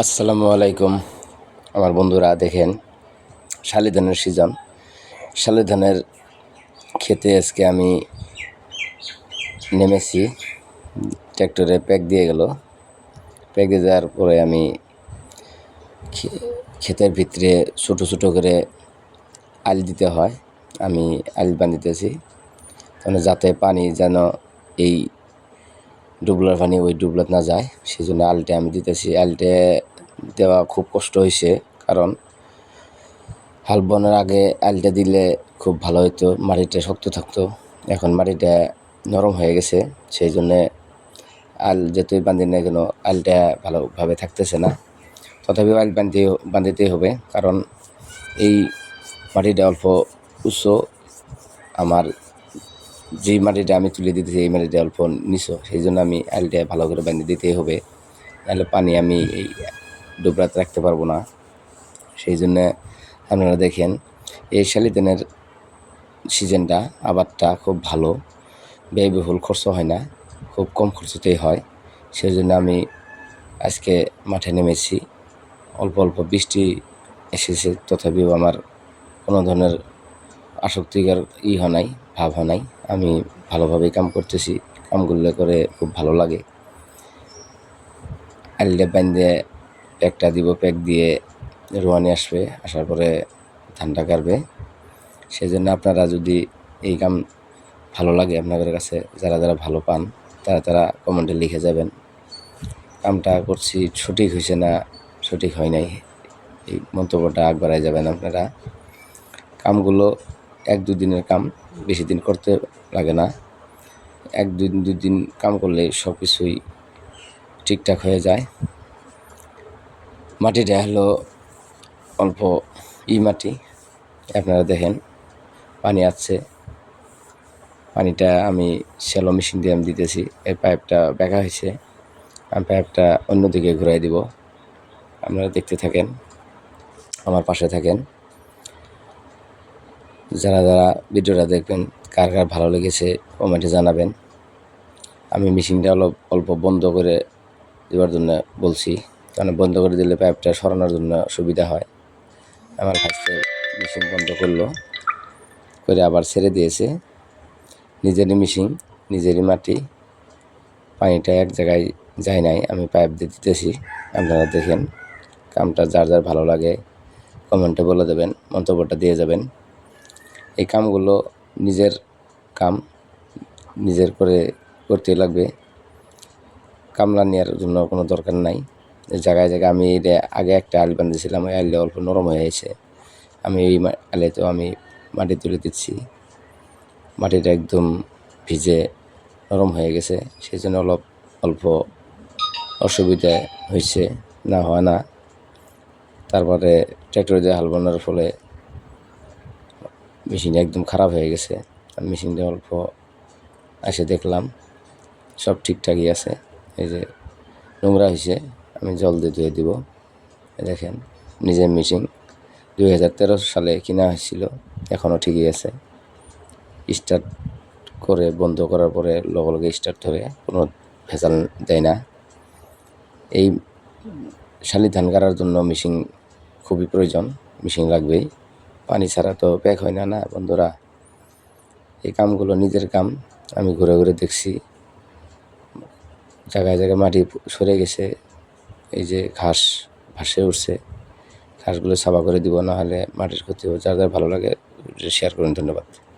আসসালামু আলাইকুম। আমার বন্ধুরা, দেখেন শালি ধানের সিজন। শালি ধানের খেতে আজকে আমি নেমেছি। ট্র্যাক্টরে প্যাক দিয়ে গেল। প্যাক দিয়ে যাওয়ার পরে আমি ক্ষেতের ভিতরে ছোটো ছোটো করে আল দিতে হয়। আমি আল বান্ধিতেছি মানে যাতে পানি যেন এই ডুবলার পানি ওই ডুবলাত না যায় সেই জন্য আলটে আমি দিতেছি। আলটে দেওয়া খুব কষ্ট হয়েছে কারণ হাল বনের আগে আলটা দিলে খুব ভালো হতো মাটিটা শক্ত থাকতো। এখন মাটিটা নরম হয়ে গেছে সেই জন্যে আল যতই বান্ধি না কেন আলটা ভালোভাবে থাকতেছে না। তথাপিও আল বান্ধতে বান্ধিতেই হবে, কারণ এই মাটিটা অল্প উচ্চ, আমার যেই মাটিটা আমি তুলে দিতেছি এই মাটিটা অল্প নিচু সেই জন্য আমি আলটা ভালো করে বাঁধে দিতেই হবে। নাহলে পানি আমি এই ডুবরাতে রাখতে পারব না। সেই জন্য আপনারা দেখেন, এই শালিদানের সিজনটা আবারটা খুব ভালো। ব্যয়বহুল খরচ হয় না, খুব কম খরচতেই হয়। সেই জন্য আমি আজকে মাঠে নেমেছি। অল্প অল্প বৃষ্টি এসেছে, তথাপিও আমার কোনো ধরনের আসক্তিকর ই হয় নাই। ভাব হয় নাই। আমি ভালোভাবেই কাম করতেছি। কামগুলো করে খুব ভালো লাগে। আললে বান্ধে প্যাকটা দিব প্যাক দিয়ে রোয়ানি আসবে, আসার পরে ধানটা কাটবে সেই জন্য আপনারা যদি এই কাম ভালো লাগে আপনাদের কাছে, যারা যারা ভালো পান, তারা তারা কমেন্টে লিখে যাবেন। কামটা করছি সঠিক হয়েছে না সঠিক হয় নাই? এই মন্তব্যটা আগ যাবেন আপনারা। কামগুলো এক দু দিনের কাম বেশি দিন করতে লাগে না। এক দুই দিন কাম করলে সব কিছুই ঠিকঠাক হয়ে যায়। মাটিটা হলো অল্প ই মাটি, আপনারা দেখেন পানি আছে। পানিটা আমি শ্যালো মেশিন দিয়ে আমি দিতেছি, এই পাইপটা বেঁকা হয়েছে। আমি পাইপটা অন্যদিকে ঘুরাই দিব। আপনারা দেখতে থাকেন, আমার পাশে থাকেন। যারা যারা ভিডিওটা দেখবেন, কার কার ভালো লেগেছে কমেন্টে জানাবেন। আমি মেশিনটা অল্প অল্প বন্ধ করে দেওয়ার জন্য বলছি, কারণ বন্ধ করে দিলে পাইপটা সরানোর জন্য সুবিধা হয়। আমার কাছে মেশিন বন্ধ করল, করে আবার ছেড়ে দিয়েছে। নিজেরই মেশিন নিজেরই মাটি, পানিটা এক জায়গায় যায় নাই, আমি পাইপ দিয়ে দিতেছি, আপনারা দেখেন, কামটা যার যার ভালো লাগে কমেন্টে বলে দেবেন, মন্তব্যটা দিয়ে যাবেন। এই কামগুলো নিজের কাম, নিজের করে করতে লাগবে। কামলা নেওয়ার জন্য কোনো দরকার নাই। জায়গায় জায়গায় আমি এটা আগে একটা আল বাঁধিয়েছিলাম ওই আলটা অল্প নরম হয়ে গেছে। আমি এই মা- আলেতেও আমি মাটি তুলে দিচ্ছি। মাটিটা একদম ভিজে নরম হয়ে গেছে সেই জন্য অল্প অল্প অসুবিধা হয়েছে, না হয় না। তারপরে ট্র্যাক্টর দিয়ে হাল বানানোর ফলে মেশিন একদম খারাপ হয়ে গেছে। আমি মেশিনটা অল্প এসে দেখলাম, সব ঠিকঠাকই আছে। এই যে নোংরা হয়েছে আমি জল দিয়ে ধুয়ে দিব। দেখেন, নিজের মেশিন দুই হাজার তেরো সালে কিনা হয়েছিল এখনও ঠিকই আছে। স্টার্ট করে বন্ধ করার পরে লগে লগে স্টার্ট ধরে কোনো ভেজাল দেয় না। এই শালি ধান কাটার জন্য মেশিন খুবই প্রয়োজন, মেশিন লাগবেই। পানি ছাড়া তো প্যাক হয় না না, বন্ধুরা। এই কামগুলো নিজের কাম। আমি ঘুরে ঘুরে দেখছি। জায়গায় জায়গায় মাটি সরে গেছে। এই যে ঘাস ভাসে উঠছে। ঘাসগুলো সাফা করে দিব না হলে মাটির ক্ষতি হবে। যার যার ভালো লাগে শেয়ার করুন। ধন্যবাদ।